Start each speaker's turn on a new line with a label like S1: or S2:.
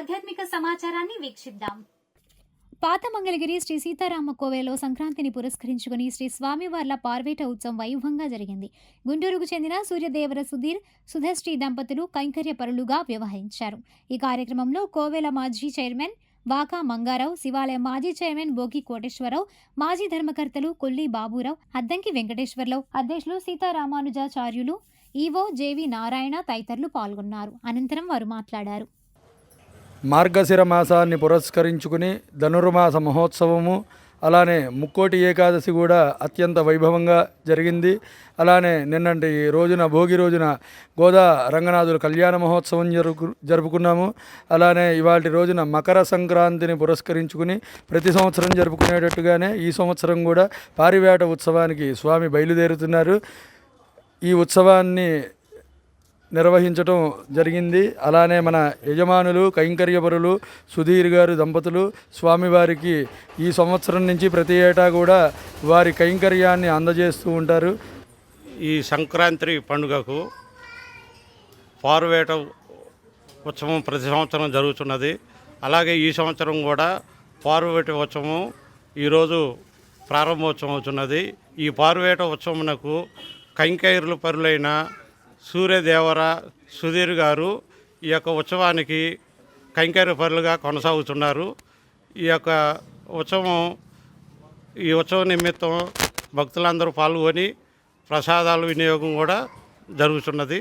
S1: ఆధ్యాత్మిక సమాచారాన్ని వీక్షిద్దాం.
S2: పాత మంగళగిరి శ్రీ సీతారామ కోవెలో సంక్రాంతిని పురస్కరించుకుని శ్రీ స్వామివార్ల పార్వేట ఉత్సవం వైభవంగా జరిగింది. గుంటూరుకు చెందిన సూర్యదేవర సుధీర్ సుధశ్రీ దంపతులు కైంకర్యపరులుగా వ్యవహరించారు. ఈ కార్యక్రమంలో కోవెల మాజీ చైర్మన్ వాకా మంగారావు శివాలయం మాజీ చైర్మన్ బోగి కోటేశ్వరరావు మాజీ ధర్మకర్తలు కొల్లి బాబురావు అద్దంకి వెంకటేశ్వరరావు అధ్యక్షులు సీతారామానుజాచార్యులు ఈవో జేవి నారాయణ తదితరులు పాల్గొన్నారు. అనంతరం వారు మాట్లాడారు.
S3: మార్గశిర మాసాన్ని పురస్కరించుకుని ధనుర్మాస మహోత్సవము అలానే ముక్కోటి ఏకాదశి కూడా అత్యంత వైభవంగా జరిగింది. అలానే నిన్నటి రోజున భోగి రోజున గోదా రంగనాథుల కళ్యాణ మహోత్సవం జరుపు జరుపుకున్నాము. అలానే ఇవాటి రోజున మకర సంక్రాంతిని పురస్కరించుకుని ప్రతి సంవత్సరం జరుపుకునేటట్టుగానే ఈ సంవత్సరం కూడా పారివేట ఉత్సవానికి స్వామి బయలుదేరుతున్నారు. ఈ ఉత్సవాన్ని నిర్వహించటం జరిగింది. అలానే మన యజమానులు కైంకర్యపరులు సుధీర్ గారు దంపతులు స్వామివారికి ఈ సంవత్సరం నుంచి ప్రతి ఏటా కూడా వారి కైంకర్యాన్ని అందజేస్తూ ఉంటారు.
S4: ఈ సంక్రాంతి పండుగకు పారువేట ఉత్సవం ప్రతి సంవత్సరం జరుగుతున్నది. అలాగే ఈ సంవత్సరం కూడా పారువేట ఉత్సవం ఈరోజు ప్రారంభోత్సవం అవుతున్నది. ఈ పారువేట ఉత్సవమునకు కైంకైర్లు పరులైన సూర్యదేవర సుధీర్ గారు ఈ యొక్క ఉత్సవానికి కైంకర్య పరులుగా కొనసాగుతున్నారు. ఈ యొక్క ఉత్సవం ఈ ఉత్సవం నిమిత్తం భక్తులందరూ పాల్గొని ప్రసాదాలు వినియోగం కూడా జరుగుతున్నది.